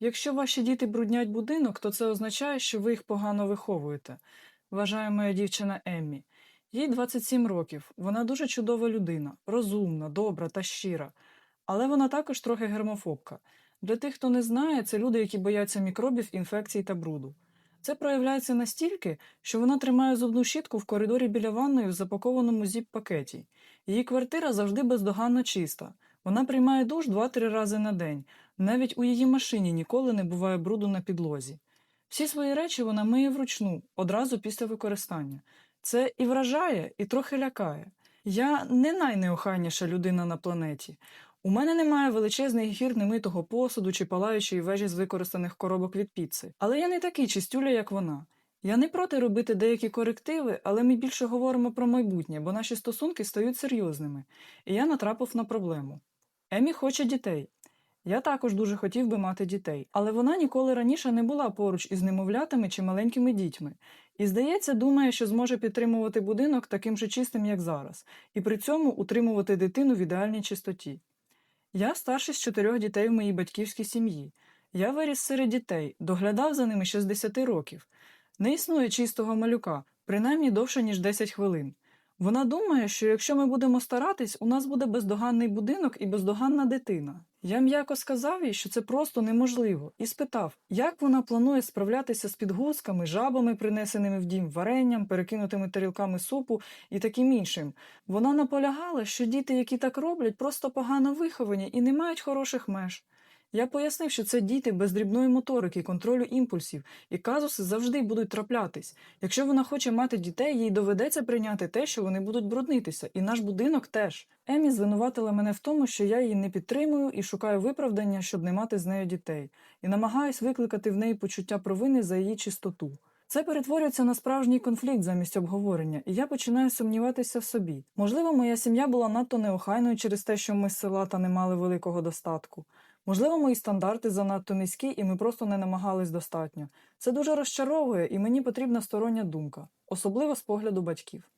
Якщо ваші діти бруднять будинок, то це означає, що ви їх погано виховуєте, вважає моя дівчина Еммі. Їй 27 років. Вона дуже чудова людина, розумна, добра та щира. Але вона також трохи гермофобка. Для тих, хто не знає, це люди, які бояться мікробів, інфекцій та бруду. Це проявляється настільки, що вона тримає зубну щітку в коридорі біля ванної в запакованому зіп-пакеті. Її квартира завжди бездоганно чиста. Вона приймає душ 2-3 рази на день. Навіть у її машині ніколи не буває бруду на підлозі. Всі свої речі вона миє вручну, одразу після використання. Це і вражає, і трохи лякає. Я не найнеохайніша людина на планеті. У мене немає величезних гір немитого посуду чи палаючої вежі з використаних коробок від піци. Але я не такий чистюля, як вона. Я не проти робити деякі корективи, але ми більше говоримо про майбутнє, бо наші стосунки стають серйозними. І я натрапив на проблему. Емі хоче дітей. Я також дуже хотів би мати дітей, але вона ніколи раніше не була поруч із немовлятами чи маленькими дітьми. І, здається, думає, що зможе підтримувати будинок таким же чистим, як зараз, і при цьому утримувати дитину в ідеальній чистоті. Я старший з чотирьох дітей в моїй батьківській сім'ї. Я виріс серед дітей, доглядав за ними ще з 10 років. Не існує чистого малюка, принаймні довше, ніж 10 хвилин. Вона думає, що якщо ми будемо старатись, у нас буде бездоганний будинок і бездоганна дитина. Я м'яко сказав їй, що це просто неможливо, і спитав, як вона планує справлятися з підгузками, жабами, принесеними в дім, варенням, перекинутими тарілками супу і таким іншим. Вона наполягала, що діти, які так роблять, просто погано виховані і не мають хороших меж. Я пояснив, що це діти без дрібної моторики, контролю імпульсів, і казуси завжди будуть траплятись. Якщо вона хоче мати дітей, їй доведеться прийняти те, що вони будуть бруднитися, і наш будинок теж. Емі звинуватила мене в тому, що я її не підтримую і шукаю виправдання, щоб не мати з нею дітей, і намагаюсь викликати в неї почуття провини за її чистоту. Це перетворюється на справжній конфлікт замість обговорення, і я починаю сумніватися в собі. Можливо, моя сім'я була надто неохайною через те, що ми з села та не мали великого достатку. Можливо, мої стандарти занадто низькі, і ми просто не намагались достатньо. Це дуже розчаровує, і мені потрібна стороння думка, особливо з погляду батьків.